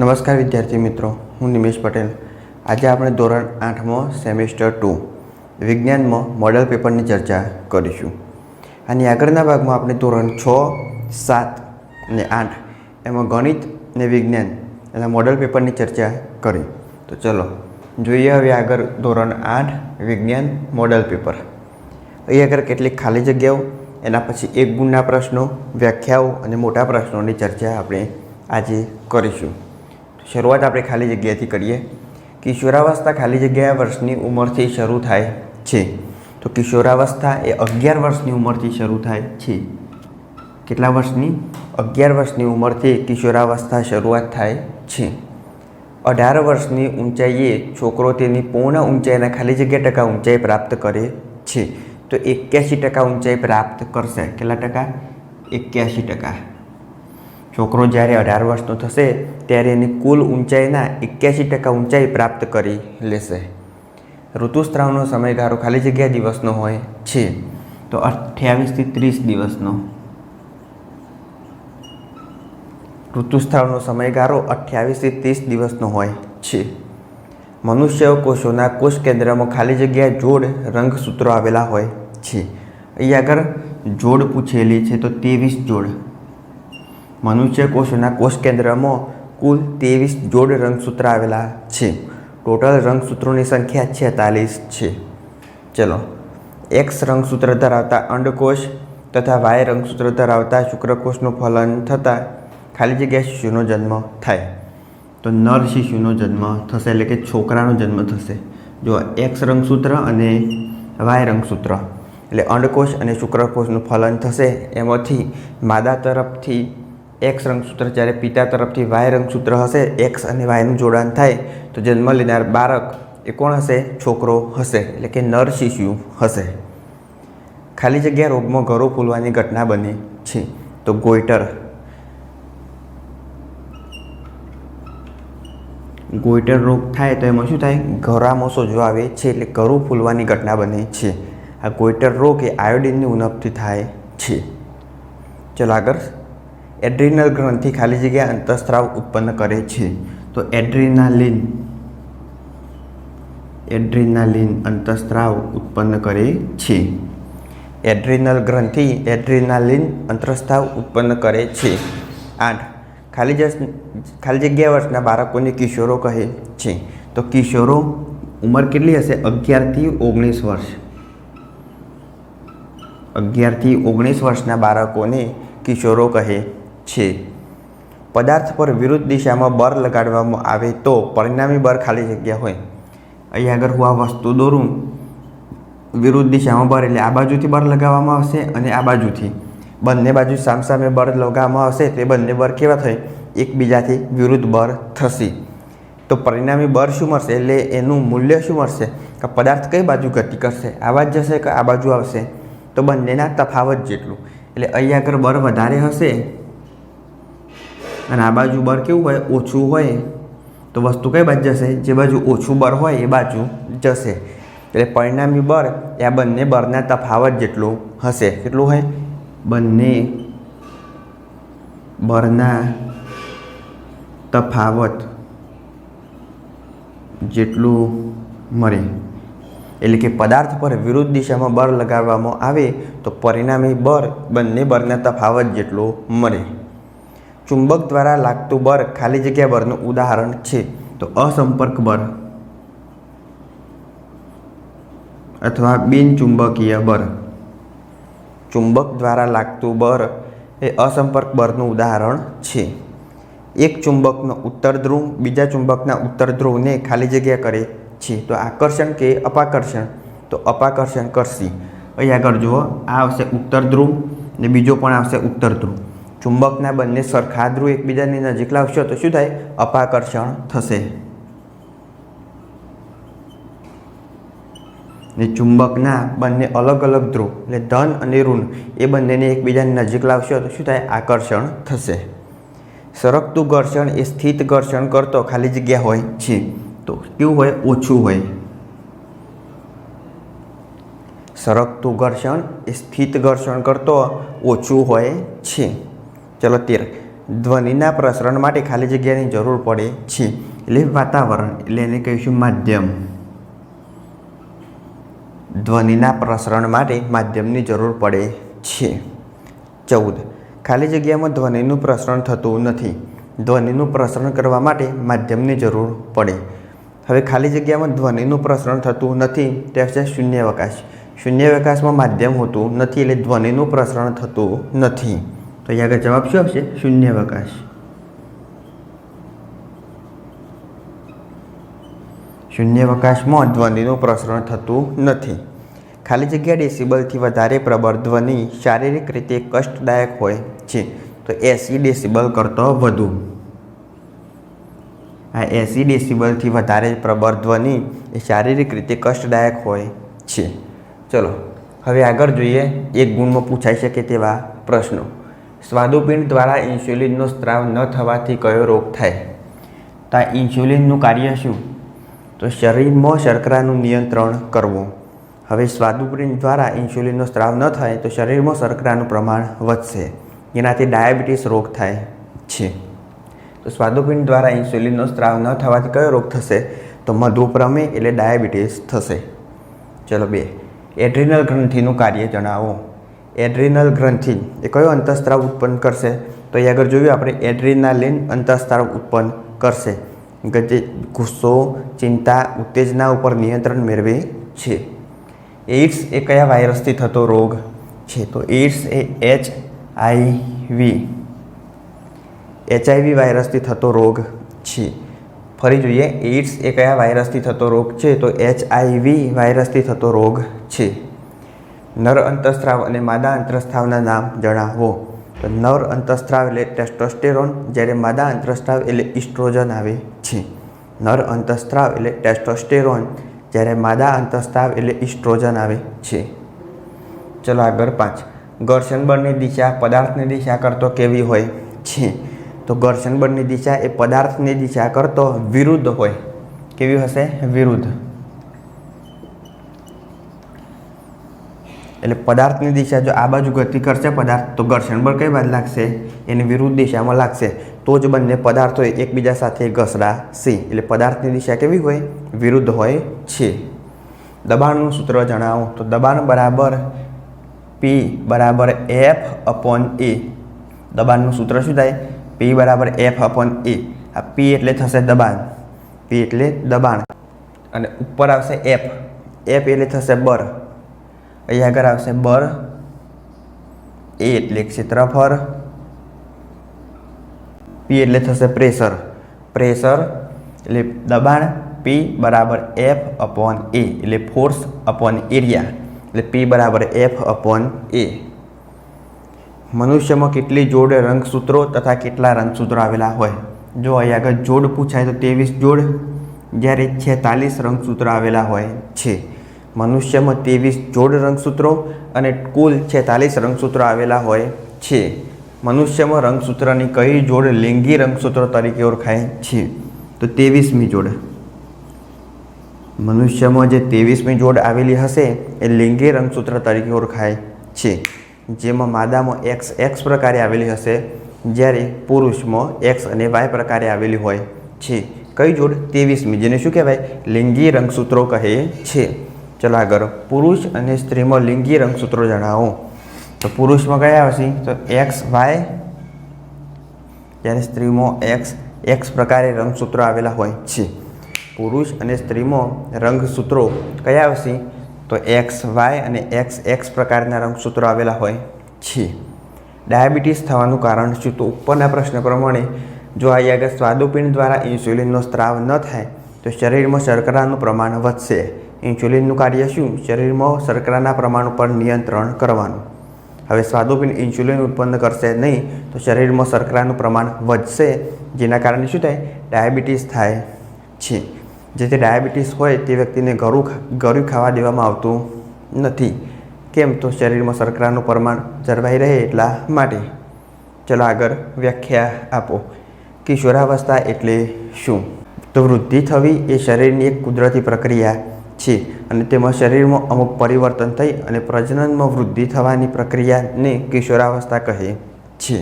નમસ્કાર વિદ્યાર્થી મિત્રો, હું નિમેશ પટેલ. આજે આપણે ધોરણ આઠમાં સેમેસ્ટર ટુ વિજ્ઞાનમાં મોડલ પેપરની ચર્ચા કરીશું. આની આગળના ભાગમાં આપણે ધોરણ છ, સાત અને આઠ એમાં ગણિત અને વિજ્ઞાન એના મોડલ પેપરની ચર્ચા કરી. તો ચલો, જોઈએ હવે આગળ ધોરણ આઠ, વિજ્ઞાન મોડલ પેપર અહીં આગળ કેટલીક ખાલી જગ્યાઓ, એના પછી એક ગુણના પ્રશ્નો, વ્યાખ્યાઓ અને મોટા પ્રશ્નોની ચર્ચા આપણે આજે કરીશું. શરૂઆત આપણે ખાલી જગ્યાથી કરીએ. કિશોરાવસ્થા ખાલી જગ્યા વર્ષની ઉંમરથી શરૂ થાય છે. તો કિશોરાવસ્થા એ અગિયાર વર્ષની ઉંમરથી શરૂ થાય છે. કેટલા વર્ષની? અગિયાર વર્ષની ઉંમરથી કિશોરાવસ્થા શરૂઆત થાય છે. અઢાર વર્ષની ઊંચાઈએ છોકરો તેની પૂર્ણ ઊંચાઈના ખાલી જગ્યા ટકા ઊંચાઈ પ્રાપ્ત કરે છે. તો એક્યાસી ટકા ઊંચાઈ પ્રાપ્ત કરશે. કેટલા ટકા? એક્યાસી ટકા. છોકરો જ્યારે અઢાર વર્ષનો થશે, ત્યારે એની કુલ ઊંચાઈના એક્યાસી ટકા ઊંચાઈ પ્રાપ્ત કરી લેશે. ઋતુસ્ત્રાવનો સમયગાળો ખાલી જગ્યા દિવસનો હોય છે, તો અઠ્યાવીસથી ત્રીસ દિવસનો. ઋતુસ્ત્રાવનો સમયગાળો અઠ્યાવીસથી ત્રીસ દિવસનો હોય છે. મનુષ્ય કોષોના કોષ કેન્દ્રમાં ખાલી જગ્યા જોડ રંગસૂત્રો આવેલા હોય છે. અહીં આગળ જોડ પૂછેલી છે, તો ત્રેવીસ જોડ. મનુષ્ય કોષોના કોષ કેન્દ્રમાં કુલ ત્રેવીસ જોડ રંગસૂત્ર આવેલા છે. ટોટલ રંગસૂત્રોની સંખ્યા છેતાલીસ છે. ચલો, એક્સ રંગસૂત્ર ધરાવતા અંડકોષ તથા વાય રંગસૂત્ર ધરાવતા શુક્રકોષનું ફલન થતાં ખાલી જગ્યા શિશુનો જન્મ થાય. તો નર શિશુનો જન્મ થશે એટલે કે છોકરાનો જન્મ થશે. જો એક્સ રંગસૂત્ર અને વાય રંગસૂત્ર, એટલે અંડકોષ અને શુક્રકોષનું ફલન થશે, એમાંથી માદા તરફથી એક્સ રંગસૂત્ર જ્યારે પિતા તરફથી વાય રંગસૂત્ર હશે એક્સ અને વાયનું જોડાણ થાય, તો જન્મ લેનાર બાળક એ કોણ હશે? છોકરો હશે, એટલે કે નર શિશુ હશે. ખાલી જગ્યા રોગમાં ઘરો ફૂલવાની ઘટના બની છે. તો ગોઈટર. ગોઈટર રોગ થાય તો એમાં શું થાય? ઘરામાં સોજો આવે છે, એટલે ઘરું ફૂલવાની ઘટના બને છે. આ ગોઈટર રોગ એ આયોડિનની ઉણપથી થાય છે. ચલો આગળ. એડ્રિનલ ગ્રંથિ ખાલી જગ્યા અંતઃસ્ત્રાવ ઉત્પન્ન કરે છે. તો એડ્રિનાલિન એડ્રિનાલિન અંતઃસ્ત્રાવ ઉત્પન્ન કરે છે. એડ્રિનલ ગ્રંથિ એડ્રિનાલિન અંતઃસ્ત્રાવ ઉત્પન્ન કરે છે. આઠ, ખાલી જ ખાલી જગ્યા વર્ષના બાળકોને કિશોરો કહે છે. તો કિશોરો ઉંમર કેટલી હશે? અગિયારથી ઓગણીસ વર્ષ. અગિયારથી ઓગણીસ વર્ષના બાળકોને કિશોરો કહે છે. પદાર્થ પર વિરુદ્ધ દિશામાં બર લગાડવામાં આવે તો પરિણામી બર ખાલી જગ્યા હોય. અહીં આગળ હું આ વસ્તુ દોરું. વિરુદ્ધ દિશામાં બર એટલે આ બાજુથી બર લગાવવામાં આવશે અને આ બાજુથી. બંને બાજુ સામસામે બર લગાવવામાં આવશે તે બંને બર કેવા થાય એકબીજાથી વિરુદ્ધ બર થશે. તો પરિણામી બર શું મળશે? એટલે એનું મૂલ્ય શું મળશે? કે પદાર્થ કઈ બાજુ ગતિ કરશે? આવા જ જશે કે આ બાજુ આવશે? તો બંનેના તફાવત જેટલું. એટલે અહીં આગળ બર વધારે હશે. અને આ બાજુ બર કેવું હોય? ઓછું હોય. તો વસ્તુ કઈ બાજુ જશે? જે બાજુ ઓછું બર હોય એ બાજુ જશે. એટલે પરિણામી બર એ આ બંને બરના તફાવત જેટલું હશે. કેટલું હોય? બંને બરના તફાવત જેટલું મળે. એટલે કે પદાર્થ પર વિરુદ્ધ દિશામાં બર લગાવવામાં આવે તો પરિણામી બર બંને બરના તફાવત જેટલું મળે. ચુંબક દ્વારા લાગતું બર ખાલી જગ્યા બરનું ઉદાહરણ છે. તો અસંપર્ક બર અથવા બિનચુંબકીય બર ચુંબક દ્વારા લાગતું બર એ અસંપર્ક બરનું ઉદાહરણ છે. એક ચુંબકનો ઉત્તર ધ્રુવ બીજા ચુંબકના ઉત્તર ધ્રુવને ખાલી જગ્યા કરે છે. તો આકર્ષણ કે અપાકર્ષણ? તો અપાકર્ષણ કરશે. અહીં આગળ જુઓ, આ આવશે ઉત્તર ધ્રુવ ને બીજો પણ આવશે ઉત્તર ધ્રુવ. ચુંબકના બંને સરખા ધ્રુવ એકબીજાની નજીક લાવશો તો શું થાય? અપાકર્ષણ થશે. ને ચુંબકના બંને અલગ અલગ ધ્રુવ, એટલે ધન અને ઋણ, એ બંનેને એકબીજાની નજીક લાવશો તો શું થાય? આકર્ષણ થશે. સરકતું ઘર્ષણ એ સ્થિત ઘર્ષણ કરતો ખાલી જગ્યા હોય છે. તો કેવું હોય? ઓછું હોય. સરકતું ઘર્ષણ એ સ્થિત ઘર્ષણ કરતો ઓછું હોય છે. ચલો તેર. ધ્વનિના પ્રસરણ માટે ખાલી જગ્યાની જરૂર પડે છે. એટલે વાતાવરણ, એટલે એને કહીશું માધ્યમ. ધ્વનિના પ્રસરણ માટે માધ્યમની જરૂર પડે છે. ચૌદ. ખાલી જગ્યામાં ધ્વનિનું પ્રસરણ થતું નથી. ધ્વનિનું પ્રસરણ કરવા માટે માધ્યમની જરૂર પડે. હવે ખાલી જગ્યામાં ધ્વનિનું પ્રસરણ થતું નથી, તે છે શૂન્યાવકાશ. શૂન્યાવકાશમાં માધ્યમ હોતું નથી, એટલે ધ્વનિનું પ્રસરણ થતું નથી. તો અહીંયા આગળ જવાબ શું આવશે? શૂન્યાવકાશ શૂન્યાવકાશમાં ધ્વનિનું પ્રસરણ થતું નથી. ખાલી જગ્યા ડેસિબલથી વધારે પ્રબળ ધ્વનિ શારીરિક રીતે કષ્ટદાયક હોય છે, તો એસી ડેસિબલ કરતો વધુ. આ એસી ડેસિબલથી વધારે પ્રબળ ધ્વનિ એ શારીરિક રીતે કષ્ટદાયક હોય છે. ચલો, હવે આગળ જોઈએ, એક ગુણમાં પૂછાઈ શકે તેવા પ્રશ્નો. સ્વાદુપિંડ દ્વારા ઇન્સ્યુલિનનો સ્ત્રાવ ન થવાથી કયો રોગ થાય? તો આ ઇન્સ્યુલિનનું કાર્ય શું? તો શરીરમાં શર્કરાનું નિયંત્રણ કરવું. હવે સ્વાદુપિંડ દ્વારા ઇન્સ્યુલિનનો સ્ત્રાવ ન થાય તો શરીરમાં શર્કરાનું પ્રમાણ વધશે. જેનાથી ડાયાબિટીસ રોગ થાય છે. તો સ્વાદુપિંડ દ્વારા ઇન્સ્યુલિનનો સ્ત્રાવ ન થવાથી કયો રોગ થશે? તો મધુપ્રમેહ એટલે ડાયાબિટીસ થશે. ચલો બે. એડ્રિનલ ગ્રંથિનું કાર્ય જણાવો. એડ્રિનલ ગ્રંથિ. એ કયો અંતઃસ્ત્રાવ ઉત્પન્ન કરશે? તો એ આગળ જોયું, આપણે એડ્રિનાલિન અંતઃસ્ત્રાવ ઉત્પન્ન કરશે. જે ગુસ્સો, ચિંતા, ઉત્તેજના ઉપર નિયંત્રણ મેળવે છે. એઇડ્સ એ કયા વાયરસથી થતો રોગ છે? તો એઇડ્સ એ એચ આઈવી એચઆઈવી વાયરસથી થતો રોગ છે. ફરી જોઈએ, એઇડ્સ એ કયા વાયરસથી થતો રોગ છે? તો એચઆઈવી વાયરસથી થતો રોગ છે. નર અંતઃસ્ત્રાવ અને માદા અંતરસ્ત્રાવના નામ જણાવો. તો નર અંતઃસ્ત્રાવ એટલે ટેસ્ટોસ્ટેરોન, જ્યારે માદા અંતરસ્ત્રાવ એટલે ઇસ્ટ્રોજન આવે છે. નર અંતઃસ્ત્રાવ એટલે ટેસ્ટોસ્ટેરોન, જ્યારે માદા અંતઃસ્ત્રાવ એટલે ઇસ્ટ્રોજન આવે છે. ચલો આગળ પાંચ. ઘર્ષણ બળની દિશા પદાર્થની દિશા કરતો કેવી હોય છે? તો ઘર્ષણ બળની દિશા એ પદાર્થની દિશા કરતો વિરુદ્ધ હોય. કેવી હશે? વિરુદ્ધ. એટલે પદાર્થની દિશા જો આ બાજુ ગતિ કરશે, પદાર્થ તો ઘર્ષણ બળ કઈ બાજુ લાગશે? એની વિરુદ્ધ દિશામાં લાગશે. તો જ બંને પદાર્થો એકબીજા સાથે ઘસડાશે એટલે પદાર્થની દિશા કેવી હોય? વિરુદ્ધ હોય છે. દબાણનું સૂત્ર જણાવો. તો દબાણ બરાબર પી બરાબર એફ અપોન એ દબાણનું સૂત્ર શું થાય? પી બરાબર એફ અપોન એ આ પી એટલે થશે દબાણ. પી એટલે દબાણ. અને ઉપર આવશે એફ એફ એટલે થશે બર અહીં આગળ આવશે બર એ એટલે ક્ષેત્રફળ. પી એટલે થશે પ્રેશર. પ્રેશર એટલે દબાણ પી બરાબર એફ અપોન એ એટલે ફોર્સ અપોન એરિયા એટલે પી બરાબર એફ અપોન એ મનુષ્યમાં કેટલી જોડ રંગસૂત્રો તથા કેટલા રંગસૂત્રો આવેલા હોય? જો અહીં આગળ જોડ પૂછાય તો ત્રેવીસ જોડ. જ્યારે છેતાલીસ રંગસૂત્રો આવેલા હોય છે. મનુષ્યમાં ત્રેવીસ જોડ રંગસૂત્રો અને કુલ છેતાલીસ રંગસૂત્રો આવેલા હોય છે. મનુષ્યમાં રંગસૂત્રની કઈ જોડ લિંગી રંગસૂત્રો તરીકે ઓળખાય છે? તો ત્રેવીસમી જોડ. મનુષ્યમાં જે ત્રેવીસમી જોડ આવેલી હશે, એ લિંગી રંગસૂત્ર તરીકે ઓળખાય છે. જેમાં માદામાં એક્સ એક્સ પ્રકારે આવેલી હશે, જ્યારે પુરુષમાં એક્સ અને વાય પ્રકારે આવેલી હોય છે. કઈ જોડ? ત્રેવીસમી. જેને શું કહેવાય? લિંગી રંગસૂત્રો કહે છે. ચલો કરો. પુરુષ અને સ્ત્રીમાં લિંગી રંગસૂત્રો જણાવો. તો પુરુષમાં કયા આવશે તો એક્સ, વાય. જ્યારે સ્ત્રીમાં એક્સ એક્સ પ્રકારે રંગસૂત્રો આવેલા હોય છે. પુરુષ અને સ્ત્રીમાં રંગસૂત્રો કયા આવશે તો એક્સ, વાય અને એક્સ એક્સ પ્રકારના રંગસૂત્રો આવેલા હોય છે. ડાયાબિટીસ થવાનું કારણ શું? તો ઉપરના પ્રશ્ન પ્રમાણે, જો આ આગળ સ્વાદુપિંડ દ્વારા ઇન્સ્યુલિનનો સ્ત્રાવ ન થાય, તો શરીરમાં શર્કરાનું પ્રમાણ વધશે. ઇન્સ્યુલિનનું કાર્ય શું? શરીરમાં શર્કરાના પ્રમાણ ઉપર નિયંત્રણ કરવાનું. હવે સ્વાદુપિંડ ઇન્સ્યુલિન ઉત્પન્ન કરશે નહીં, તો શરીરમાં શર્કરાનું પ્રમાણ વધશે, જેના કારણે શું થાય? ડાયાબિટીસ થાય છે. જેથી ડાયાબિટીસ હોય તે વ્યક્તિને ઘરું ઘરું ખાવા દેવામાં આવતું નથી. કેમ? તો શરીરમાં શર્કરાનું પ્રમાણ જળવાઈ રહે એટલા માટે. ચલો આગળ વ્યાખ્યા આપો. કિશોરાવસ્થા એટલે શું? તો વૃદ્ધિ થવી એ શરીરની એક કુદરતી પ્રક્રિયા છે અને તેમાં શરીરમાં અમુક પરિવર્તન થઈ અને પ્રજનનમાં વૃદ્ધિ થવાની પ્રક્રિયાને કિશોરાવસ્થા કહે છે.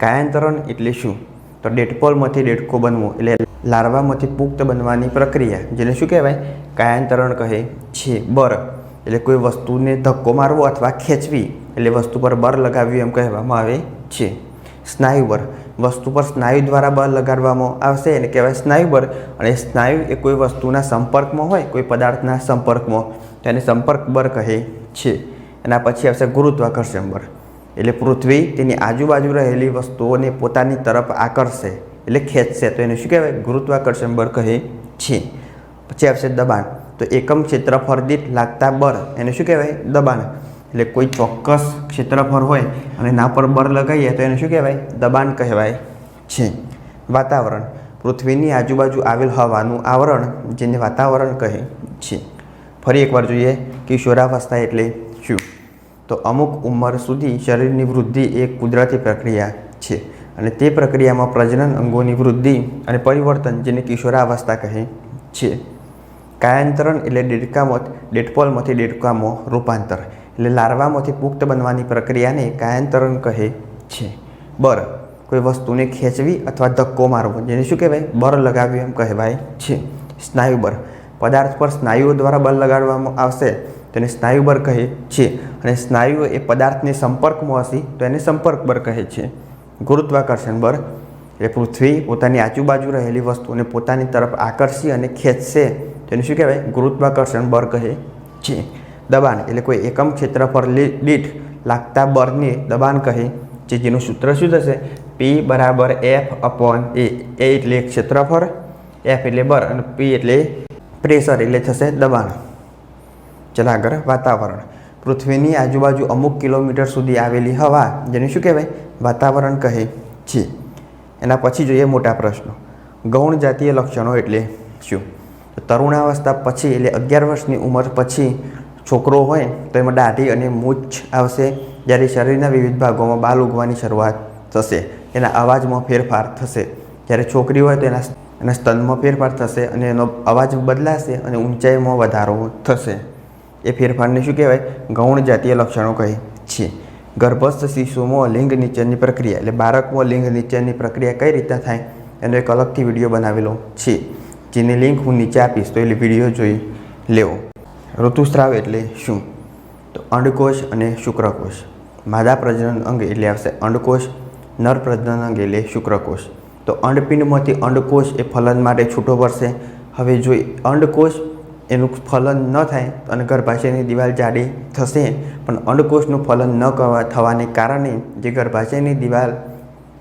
કાયાંતરણ એટલે શું? તો ડેટપોલમાંથી ડેટકો બનવું એટલે લાર્વામાંથી પુખ્ત બનવાની પ્રક્રિયા, જેને શું કહેવાય? કાયાંતરણ કહે છે. બર એટલે કોઈ વસ્તુને ધક્કો મારવો અથવા ખેંચવી એટલે વસ્તુ પર બર લગાવવી એમ કહેવામાં આવે છે. સ્નાયુ બર વસ્તુ પર સ્નાયુ દ્વારા બળ લગાડવામાં આવશે એને કહેવાય સ્નાયુ બર અને સ્નાયુ એ કોઈ વસ્તુના સંપર્કમાં હોય, કોઈ પદાર્થના સંપર્કમાં. તેને સંપર્ક બળ કહે છે. એના પછી આવશે ગુરુત્વાકર્ષણ બળ. એટલે પૃથ્વી તેની આજુબાજુ રહેલી વસ્તુઓને પોતાની તરફ આકર્ષે એટલે ખેંચશે. તો એને શું કહેવાય? ગુરુત્વાકર્ષણ બળ કહે છે. પછી આવશે દબાણ. તો એકમ ક્ષેત્રફળ દીઠ લાગતા બળ. એને શું કહેવાય? દબાણ. એટલે કોઈ ચોક્કસ ક્ષેત્રફળ હોય અને ના પર બળ લગાવીએ તો એને શું કહેવાય? દબાણ કહેવાય છે. વાતાવરણ. પૃથ્વીની આજુબાજુ આવેલ હવાનું આવરણ જેને વાતાવરણ કહે છે. ફરી એકવાર જોઈએ કિશોરાવસ્થા એટલે શું? તો અમુક ઉંમર સુધી શરીરની વૃદ્ધિ એક કુદરતી પ્રક્રિયા છે અને તે પ્રક્રિયામાં પ્રજનન અંગોની વૃદ્ધિ અને પરિવર્તન જેને કિશોરાવસ્થા કહે છે. કાયાંતરણ એટલે ડેડકામાં ડેટપોલમાંથી ડેડકામાં રૂપાંતર. એટલે લાર્વામાંથી પુખ્ત બનવાની પ્રક્રિયાને કાયાંતરણ કહે છે. બર, કોઈ વસ્તુને ખેંચવી અથવા ધક્કો મારવો, જેને શું કહેવાય? બર લગાવ્યું એમ કહેવાય છે. સ્નાયુ બર, પદાર્થ પર સ્નાયુઓ દ્વારા બળ લગાડવામાં આવશે તેને સ્નાયુ બર કહે છે. અને સ્નાયુઓ એ પદાર્થને સંપર્કમાં હશે, તો એને સંપર્ક બર કહે છે. ગુરુત્વાકર્ષણ બળ એ પૃથ્વી પોતાની આજુબાજુ રહેલી વસ્તુને પોતાની તરફ આકર્ષી અને ખેંચશે તેને શું કહેવાય? ગુરુત્વાકર્ષણ બળ કહે છે. દબાણ એટલે કોઈ એકમ ક્ષેત્રફળ લી- દીઠ લાગતા બળને દબાણ કહે છે. જેનું સૂત્ર શું થશે? પી બરાબર એફ અપોન એ એ એટલે ક્ષેત્રફળ એફ એટલે બળ અને પી એટલે પ્રેશર એટલે થશે દબાણ. ચાલો આગળ વાતાવરણ. પૃથ્વીની આજુબાજુ અમુક કિલોમીટર સુધી આવેલી હવા જેને શું કહેવાય? વાતાવરણ કહે છે. એના પછી જોઈએ મોટા પ્રશ્નો. ગૌણ જાતીય લક્ષણો એટલે શું? તરુણાવસ્થા પછી એટલે અગિયાર વર્ષની ઉંમર પછી છોકરો હોય તો એમાં દાઢી અને મૂછ આવશે. જ્યારે શરીરના વિવિધ ભાગોમાં બાલ ઉગવાની શરૂઆત થશે. એના અવાજમાં ફેરફાર થશે. જ્યારે છોકરી હોય તો એના એના સ્તનમાં ફેરફાર થશે અને એનો અવાજ બદલાશે અને ઊંચાઈમાં વધારો થશે. એ ફેરફારને શું કહેવાય? ગૌણ જાતીય લક્ષણો કહે છે. ગર્ભસ્થ શિશુમાં લિંગ નીચેની પ્રક્રિયા એટલે બાળકમાં લિંગ નીચેની પ્રક્રિયા કઈ રીતના થાય? એનો એક અલગથી વીડિયો બનાવેલો છે. જેની લિંક હું નીચે આપીશ તો એ વીડિયો જોઈ લેવો. ઋતુસ્રાવ એટલે શું? તો અંડકોષ અને શુક્રકોષ. માદા પ્રજનન અંગ એટલે આવશે અંડકોષ, નર પ્રજનન અંગ એટલે શુક્રકોષ. તો અંડપિંડમાંથી અંડકોષ એ ફલન માટે છૂટો પડશે. હવે જો અંડકોષ એનું ફલન ન થાય અને ગર્ભાશયની દિવાલ જાડી થશે, પણ અંડકોષનું ફલન ન થવાને કારણે જે ગર્ભાશયની દિવાલ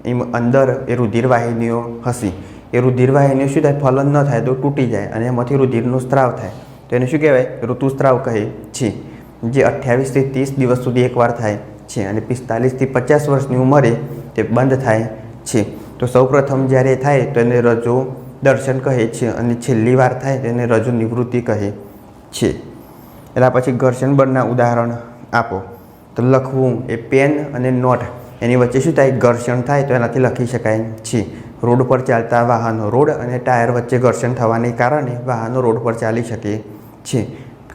એમ અંદર એ રુધિરવાહિનીઓ હશે. એ રુધિરવાહિનીઓ શું થાય? ફલન ન થાય તો તૂટી જાય અને એમાંથી રુધિરનો સ્ત્રાવ થાય. તો એને શું કહેવાય? ઋતુસ્ત્રાવ કહે છે, જે અઠ્યાવીસથી ત્રીસ દિવસ સુધી એકવાર થાય છે અને પિસ્તાલીસથી પચાસ વર્ષની ઉંમરે તે બંધ થાય છે. તો સૌપ્રથમ જ્યારે થાય તો એને રજો દર્શન કહે છે અને છેલ્લી વાર થાય તેને રજો નિવૃત્તિ કહે છે. એના પછી ઘર્ષણ બળના ઉદાહરણ આપો. તો લખવું એ પેન અને નોટ. એની વચ્ચે શું થાય? ઘર્ષણ થાય તો એનાથી લખી શકાય છે. રોડ પર ચાલતા વાહનો રોડ અને ટાયર વચ્ચે ઘર્ષણ થવાને કારણે વાહનો રોડ પર ચાલી શકે છે.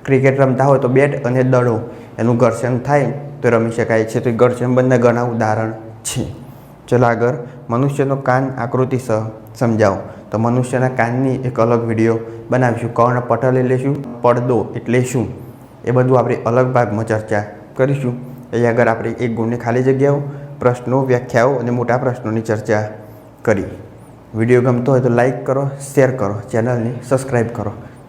ક્રિકેટ રમતા હોય તો બેટ અને દડો એનું ઘર્ષણ થાય તો રમી શકાય છે. તો ઘર્ષણ બંધના ઘણા ઉદાહરણ છે. ચલો આગળ, મનુષ્યનો કાન આકૃતિ સહ સમજાવો. તો મનુષ્યના કાનની એક અલગ વીડિયો બનાવીશું. કર્ણ પટલ એટલે શું પડદો એટલે શું? એ બધું આપણે અલગ ભાગમાં ચર્ચા કરીશું. એ આગળ આપણે એક ગુણની ખાલી જગ્યાઓ, પ્રશ્નો, વ્યાખ્યાઓ અને મોટા પ્રશ્નોની ચર્ચા કરી. વીડિયો ગમતો હોય તો લાઈક કરો, શેર કરો, ચેનલને સબસ્ક્રાઈબ કરો.